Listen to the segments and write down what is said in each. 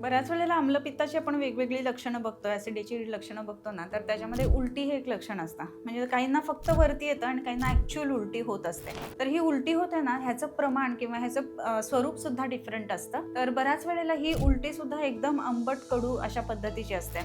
बऱ्याच वेळेला आम्लपित्ताची आपण वेगवेगळी लक्षणं बघतो ॲसिडीची लक्षणं बघतो ना तर त्याच्यामध्ये उलटी हे एक लक्षण असतं. म्हणजे काहींना फक्त वरती येतं आणि काहींना ॲक्च्युअल उलटी होत असते. तर ही उलटी होते ना ह्याचं प्रमाण किंवा ह्याचं स्वरूप सुद्धा डिफरंट असतं. तर बऱ्याच वेळेला ही उलटी सुद्धा एकदम आंबट कडू अशा पद्धतीची असते.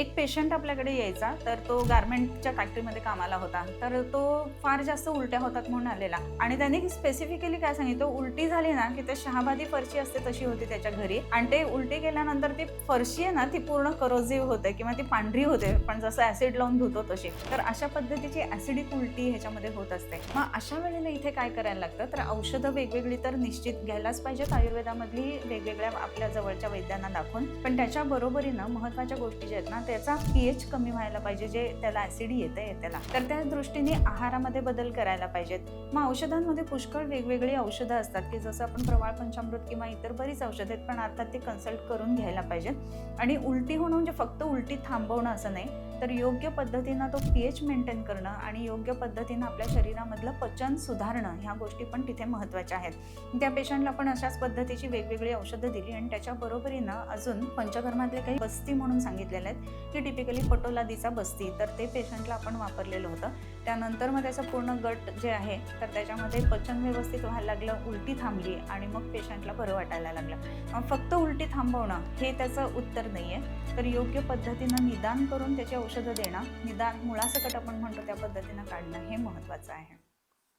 एक पेशंट आपल्याकडे यायचा तर तो गारमेंटच्या फॅक्टरीमध्ये कामाला होता. तर तो फार जास्त उलट्या होतात म्हणून आलेला. आणि त्याने स्पेसिफिकली काय सांगितलं उलटी झाली ना की ते शहाबादी फरची असते तशी होती त्याच्या घरी. आणि ते उलटी केल्यानंतर ती फरशी आहे ना ती पूर्ण करोझिव्ह होते किंवा ती पांढरी होते. पण जसं ऍसिड लावून धुतो तशी. तर अशा पद्धतीची ऍसिडिक उलटी ह्याच्यामध्ये होत असते. मग अशा वेळेला इथे काय करायला लागतं? तर औषधं वेगवेगळी तर निश्चित घ्यायलाच पाहिजेत. आयुर्वेदामधली वेगवेगळ्या आपल्या जवळच्या वैद्यांना दाखवून. पण त्याच्या बरोबरीनं महत्त्वाच्या गोष्टी ज्या आहेत ना त्याचा पीएच कमी व्हायला पाहिजे जे त्याला ऍसिड येते त्याला तर त्या दृष्टीने आहारामध्ये बदल करायला पाहिजेत. मग औषधांमध्ये पुष्कळ वेगवेगळी औषधं असतात की जसं आपण प्रवाळ पंचामृत किंवा इतर बरीच औषधं आहेत. पण अर्थात ते कन्सल्ट करून घ्यायला पाहिजेत. आणि उलटी होणं म्हणजे फक्त उलटी थांबवणं असं नाही. तर योग्य पद्धतीनं तो पीएच मेंटेन करणं आणि योग्य पद्धतीनं आपल्या शरीरामधलं पचन सुधारणं ह्या गोष्टी पण तिथे महत्त्वाच्या आहेत. त्या पेशंटला पण अशाच पद्धतीची वेगवेगळी औषधं दिली आणि त्याच्या बरोबरीनं अजून पंचकर्मातले काही बस्ती म्हणून सांगितलेले आहेत की टिपिकली पटोलादीचा बस्ती तर ते पेशंटला आपण वापरलेलं होतं. त्यानंतर मग त्याचं पूर्ण गट जे आहे तर त्याच्यामध्ये पचन व्यवस्थित व्हायला लागलं उलटी थांबली आणि मग पेशंटला बरं वाटायला लागलं. फक्त उलटी थांबवणं हे त्याचं उत्तर नाही आहे तर योग्य पद्धतीनं निदान करून त्याची औषधं देणं निदान मुळासकट आपण म्हणतो त्या पद्धतीनं काढणं हे महत्त्वाचं आहे.